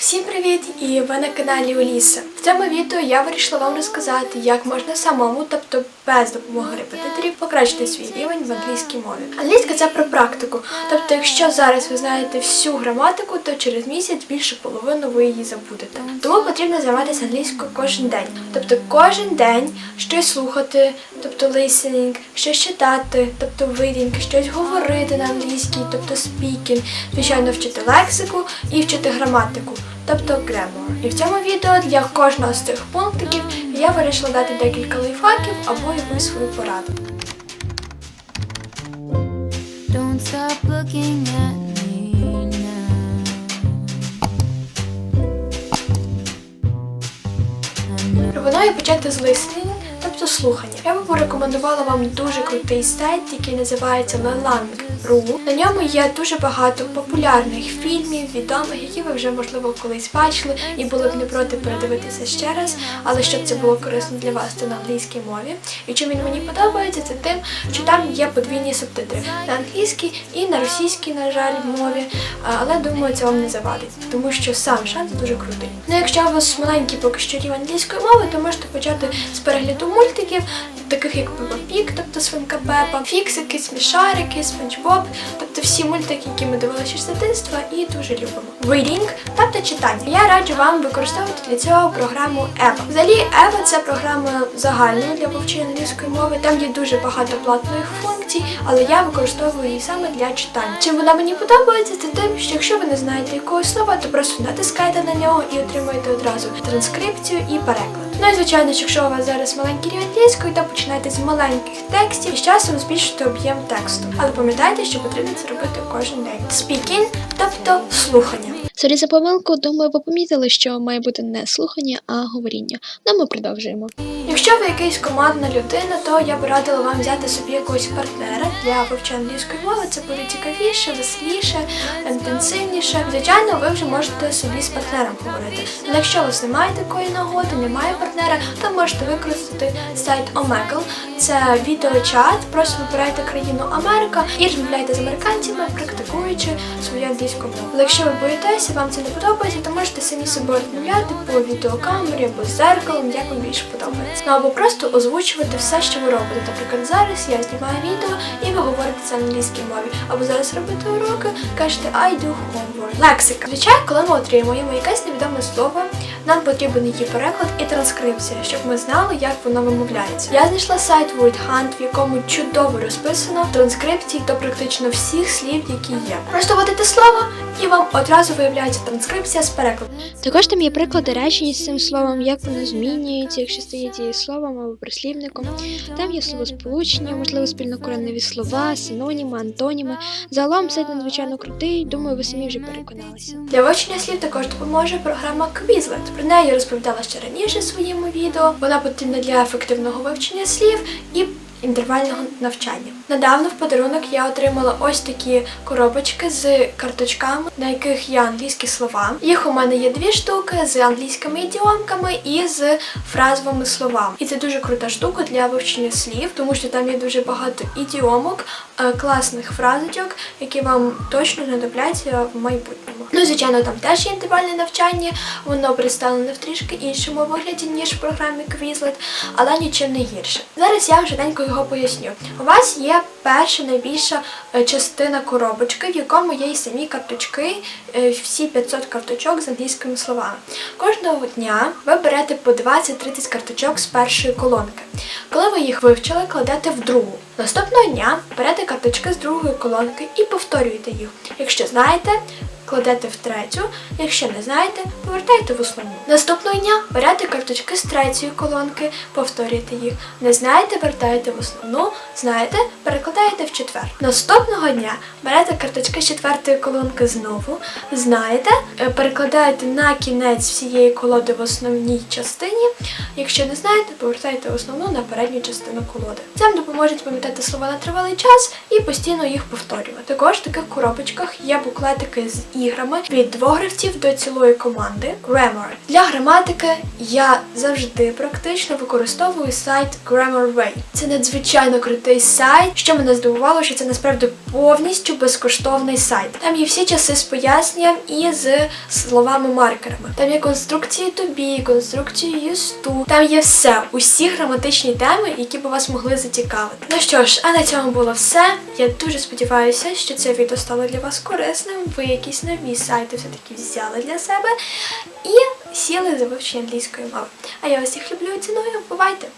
Всім привіт! І ви на каналі Оліса. В цьому відео я вирішила вам розказати, як можна самому, тобто без допомоги репетиторів, покращити свій рівень в англійській мові. Англійська це про практику. Тобто, якщо зараз ви знаєте всю граматику, то через місяць більше половину ви її забудете. Тому потрібно займатися англійською кожен день. Тобто кожен день щось слухати, тобто listening, щось читати, тобто reading, щось говорити на англійській, тобто speaking, звичайно, вчити лексику і вчити граматику, тобто окремо. І в цьому відео для кожного з цих пунктиків я вирішила дати декілька лайфхаків або якусь свою пораду. Don't stop looking at me now. Пропоную почати з listening, тобто слухання. Я би порекомендувала вам дуже крутий сайт, який називається Lelang.ru. На ньому є дуже багато популярних фільмів, відомих, які ви вже можливо колись бачили і були б не проти передивитися ще раз. Але щоб це було корисно для вас, то на англійській мові. І чим він мені подобається, це тим, що там є подвійні субтитри на англійській і на російській, на жаль, мові. Але думаю, це вам не завадить, тому що сам шанс дуже крутий. Ну, якщо у вас маленький поки що рівень англійської мови, то можете почати з перегляду мультиків, таких як Пепа Пік, тобто свинка Пепа, фіксики, смішарики, Спанч Боб, тобто всі мультики, які ми дивилися з дитинства і дуже любимо. Reading, тобто читання. Я раджу вам використовувати для цього програму Eva. Взагалі, Eva це програма загальна для вивчення англійської мови. Там є дуже багато платних функцій, але я використовую її саме для читання. Чим вона мені подобається, це тим, що якщо ви не знаєте якогось слова, то просто натискаєте на нього і отримуєте одразу транскрипцію і переклад. Ну і звичайно, що якщо у вас зараз маленький рівень англійської, то починайте з маленьких текстів і з часом збільшити об'єм тексту. Але пам'ятайте, що потрібно це робити кожен день. Speaking, тобто слухання. Сорі за помилку, думаю, ви помітили, що має бути не слухання, а говоріння. Ну, ми продовжуємо. Якщо ви якась командна людина, то я б радила вам взяти собі якогось партнера для вивчення англійської мови. Це буде цікавіше, веселіше, інтенсивніше. Звичайно, ви вже можете собі з партнером говорити. Але якщо у вас немає такої нагоди, немає партнера, то можете використати сайт Omegle. Це відеочат, просто вибирайте країну Америка і розмовляйте з американцями, практикуючи свою англійську мову. Але якщо ви боїтеся, вам це не подобається, то можете самі собою розмовляти по відеокамері або з зеркалом, як вам більше подобається. Ну або просто озвучувати все, що ви робите. Наприклад, зараз я знімаю відео і ви говорите це англійській мові. Або зараз робите уроки, кажете I do homework. Лексика. Звичайно, коли ми отримуємо якесь невідоме слово, нам потрібен її переклад і транскрипція, щоб ми знали, як воно вимовляється. Я знайшла сайт WordHunt, в якому чудово розписано транскрипції до практично всіх слів, які є. Просто вводите слово, і вам одразу виявляється транскрипція з перекладом. Також там є приклади речень з цим словом, як воно змінюється, якщо стає дієсловом або прислівником. Там є словосполучення, можливо, спільнокореневі слова, синоніми, антоніми. Загалом сайт надзвичайно крутий, думаю, ви самі вже переконалися. Для вивчення слів також допоможе програма Quizlet. Про неї я розповідала ще раніше в своєму відео. Вона потрібна для ефективного вивчення слів і інтервального навчання. Недавно в подарунок я отримала ось такі коробочки з карточками, на яких є англійські слова. Їх у мене є дві штуки з англійськими ідіомками і з фразовими словами. І це дуже крута штука для вивчення слів, тому що там є дуже багато ідіомок, е, класних фразочок, які вам точно знадобляться в майбутньому. Ну, звичайно, там теж є інтервальне навчання, воно представлене в трішки іншому вигляді, ніж в програмі Quizlet, але нічим не гірше. Зараз я вже денько його поясню. У вас є перша найбільша е, частина коробочки, в якому є і самі карточки, е, всі 500 карточок з англійськими словами. Кожного дня ви берете по 20-30 карточок з першої колонки. Коли ви їх вивчили, кладете в другу. Наступного дня берете карточки з другої колонки і повторюєте їх. Якщо знаєте, кладете в третю, якщо не знаєте, повертайте в основну. Наступного дня берете карточки з третьої колонки, повторюєте їх. Не знаєте, вертаєте в основну, знаєте, перекладаєте в четвер. Наступного дня берете карточки з четвертої колонки знову, знаєте, е, перекладаєте на кінець всієї колоди в основній частині. Якщо не знаєте, повертаєте в основну на передню частину колоди. Це вам допоможе пам'ятати слова на тривалий час і постійно їх повторювати. Також в таких коробочках є буклетики з іграми від двох гравців до цілої команди Grammar. Для граматики я завжди практично використовую сайт GrammarWay. Це надзвичайно крутий сайт, що мене здивувало, що це насправді повністю безкоштовний сайт. Там є всі часи з поясненням і з словами-маркерами. Там є конструкції be, конструкції use to. Там є все, усі граматичні теми, які би вас могли зацікавити. Ну що ж, а на цьому було все. Я дуже сподіваюся, що це відео стало для вас корисним. Ви якісь нові сайти все-таки взяли для себе і сіли за вивчення англійської мови. А я вас всіх люблю і ціную. Бувайте!